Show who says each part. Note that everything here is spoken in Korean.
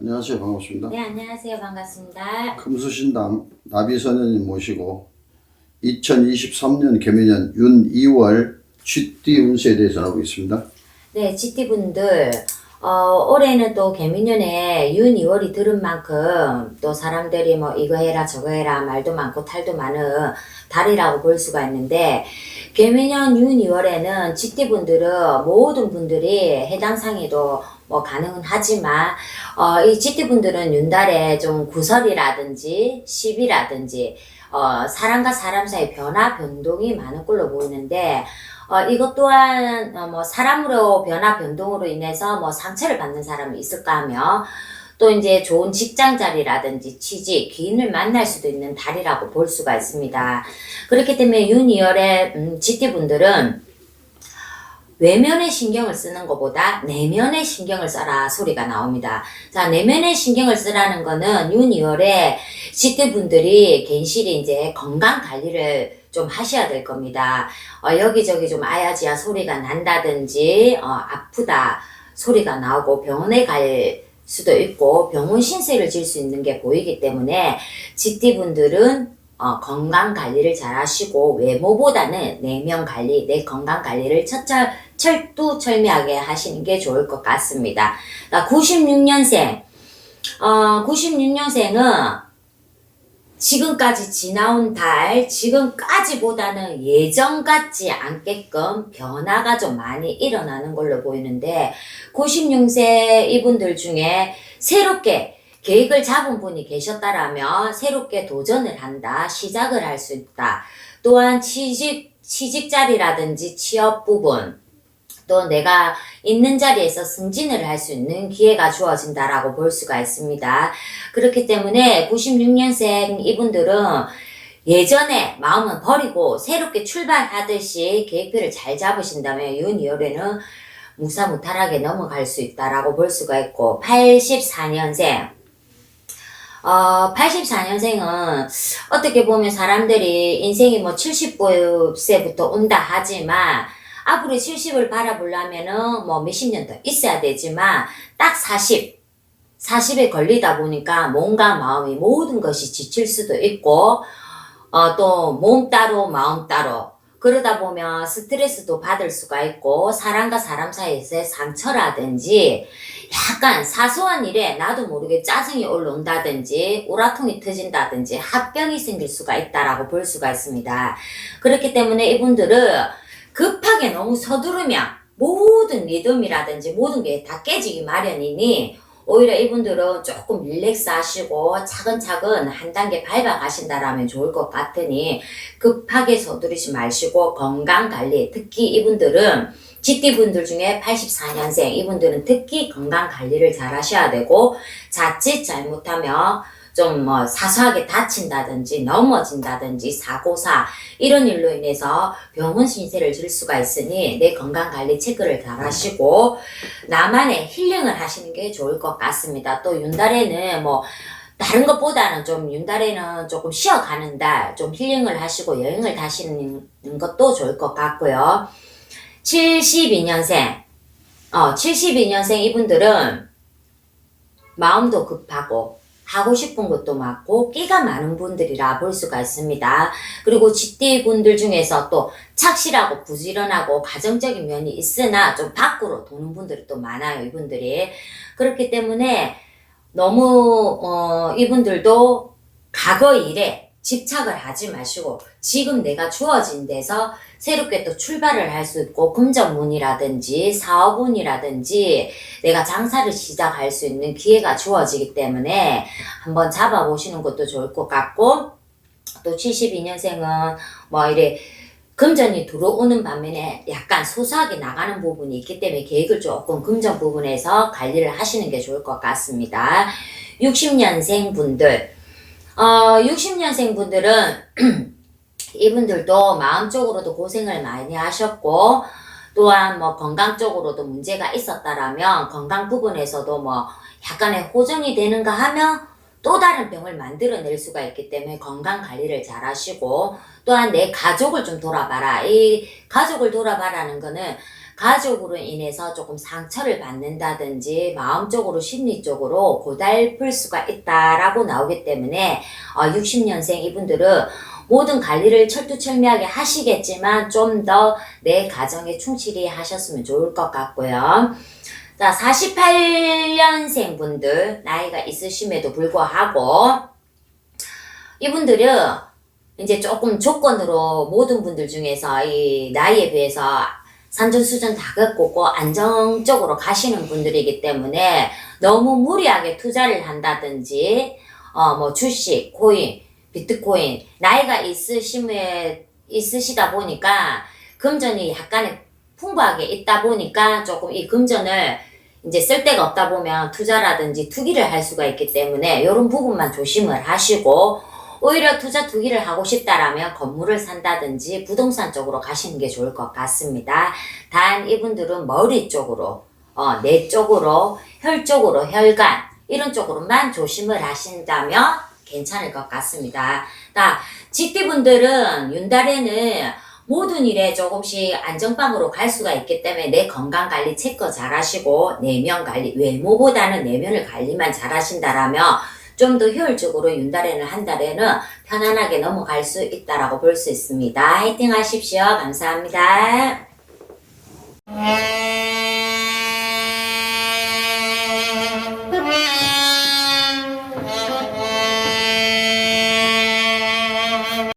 Speaker 1: 안녕하세요. 반갑습니다.
Speaker 2: 네, 안녕하세요. 반갑습니다.
Speaker 1: 금수신당 나비선녀님 모시고 2023년 개미년 윤 2월 쥐띠 운세에 대해서 알아보고 있습니다.
Speaker 2: 네, GT분들, 어, 올해는 또 개미년에 윤 2월이 들은 만큼 또 사람들이 뭐 이거 해라 저거 해라 말도 많고 탈도 많은 달이라고 볼 수가 있는데 개미년 윤 2월에는 GT분들은 모든 분들이 해당 상에도 뭐 가능은 하지만 어, 이 GT분들은 윤달에 좀 구설이라든지 시비라든지 어, 사람과 사람 사이 변화 변동이 많은 걸로 보이는데 어, 이것 또한 어, 뭐 사람으로 변화 변동으로 인해서 뭐 상처를 받는 사람이 있을까 하며 또 이제 좋은 직장 자리라든지 취직, 기인을 만날 수도 있는 달이라고 볼 수가 있습니다. 그렇기 때문에 윤이열의 음, GT분들은 외면에 신경을 쓰는 것보다 내면에 신경을 써라 소리가 나옵니다. 자, 내면에 신경을 쓰라는 거는 윤이월에 GT분들이 괜시리 이제 건강 관리를 좀 하셔야 될 겁니다. 어, 여기저기 좀 아야지야 소리가 난다든지, 어, 아프다 소리가 나오고 병원에 갈 수도 있고 병원 신세를 질 수 있는 게 보이기 때문에 GT분들은 어, 건강 관리를 잘 하시고 외모보다는 내면 관리, 내 건강 관리를 철철, 철두철미하게 하시는 게 좋을 것 같습니다. 96년생, 어, 96년생은 지금까지 지나온 달, 지금까지보다는 예전 같지 않게끔 변화가 좀 많이 일어나는 걸로 보이는데, 96세 이분들 중에 새롭게 계획을 잡은 분이 계셨다라면 새롭게 도전을 한다, 시작을 할 수 있다. 또한 취직, 취직 자리라든지 취업 부분, 또 내가 있는 자리에서 승진을 할 수 있는 기회가 주어진다라고 볼 수가 있습니다. 그렇기 때문에 96년생 이분들은 예전에 마음은 버리고 새롭게 출발하듯이 계획표를 잘 잡으신다면 윤이월에는 무사무탈하게 넘어갈 수 있다라고 볼 수가 있고 84년생 어, 84년생은 어떻게 보면 사람들이 인생이 뭐 70세부터 온다 하지만 앞으로 70을 바라보려면은 뭐 몇십 년 더 있어야 되지만 딱 40, 40에 걸리다 보니까 몸과 마음이 모든 것이 지칠 수도 있고 어, 또 몸 따로 마음 따로 그러다 보면 스트레스도 받을 수가 있고 사람과 사람 사이에서의 상처라든지 약간 사소한 일에 나도 모르게 짜증이 올라온다든지 우라통이 터진다든지 합병이 생길 수가 있다라고 볼 수가 있습니다. 그렇기 때문에 이분들은 급하게 너무 서두르면 모든 리듬이라든지 모든 게 다 깨지기 마련이니 오히려 이분들은 조금 릴렉스 하시고 차근차근 한 단계 밟아 가신다라면 좋을 것 같으니 급하게 서두르지 마시고 건강 관리 특히 이분들은 GT분들 중에 84년생 이분들은 특히 건강 관리를 잘 하셔야 되고 자칫 잘못하면 좀 뭐 사소하게 다친다든지 넘어진다든지 사고사 이런 일로 인해서 병원 신세를 질 수가 있으니 내 건강 관리 체크를 잘 하시고 나만의 힐링을 하시는 게 좋을 것 같습니다. 또 윤달에는 뭐 다른 것보다는 좀 윤달에는 조금 쉬어가는 달, 좀 힐링을 하시고 여행을 다시는 것도 좋을 것 같고요. 72년생, 어, 72년생 이분들은 마음도 급하고 하고 싶은 것도 많고 끼가 많은 분들이라 볼 수가 있습니다. 그리고 GT 분들 중에서 또 착실하고 부지런하고 가정적인 면이 있으나 좀 밖으로 도는 분들이 또 많아요. 이분들이 그렇기 때문에 너무 어, 이분들도 과거 일에 집착을 하지 마시고 지금 내가 주어진 데서 새롭게 또 출발을 할 수 있고 금전문이라든지 사업운이라든지 내가 장사를 시작할 수 있는 기회가 주어지기 때문에 한번 잡아보시는 것도 좋을 것 같고 또 72년생은 뭐 이래 금전이 들어오는 반면에 약간 소소하게 나가는 부분이 있기 때문에 계획을 조금 금전 부분에서 관리를 하시는 게 좋을 것 같습니다. 60년생 분들 어, 60년생 분들은 이분들도 마음적으로도 고생을 많이 하셨고 또한 뭐 건강 적으로도 문제가 있었다라면 건강 부분에서도 뭐 약간의 호전이 되는가 하면 또 다른 병을 만들어낼 수가 있기 때문에 건강 관리를 잘 하시고 또한 내 가족을 좀 돌아봐라. 이 가족을 돌아봐라는 거는 가족으로 인해서 조금 상처를 받는다든지 마음적으로 심리적으로 고달플 수가 있다라고 나오기 때문에 어, 60년생 이분들은 모든 관리를 철두철미하게 하시겠지만 좀 더 내 가정에 충실히 하셨으면 좋을 것 같고요. 자, 48년생 분들 나이가 있으심에도 불구하고 이분들은 이제 조금 조건으로 모든 분들 중에서 이 나이에 비해서 산전수전 다 겪고 안정적으로 가시는 분들이기 때문에 너무 무리하게 투자를 한다든지 어 뭐 주식, 코인, 비트코인 나이가 있으심에 있으시다 보니까 금전이 약간의 풍부하게 있다 보니까 조금 이 금전을 이제 쓸 데가 없다 보면 투자라든지 투기를 할 수가 있기 때문에 이런 부분만 조심을 하시고 오히려 투자 투기를 하고 싶다라면 건물을 산다든지 부동산 쪽으로 가시는 게 좋을 것 같습니다. 단 이분들은 머리 쪽으로, 어, 뇌 쪽으로, 혈 쪽으로, 혈관 이런 쪽으로만 조심을 하신다면 괜찮을 것 같습니다. 자, 직디분들은 윤달에는 모든 일에 조금씩 안정빵으로 갈 수가 있기 때문에 내 건강 관리 체크 잘 하시고 내면 관리, 외모보다는 내면을 관리만 잘 하신다라면 좀 더 효율적으로 윤달에는 한 달에는 편안하게 넘어갈 수 있다라고 볼 수 있습니다. 화이팅 하십시오. 감사합니다.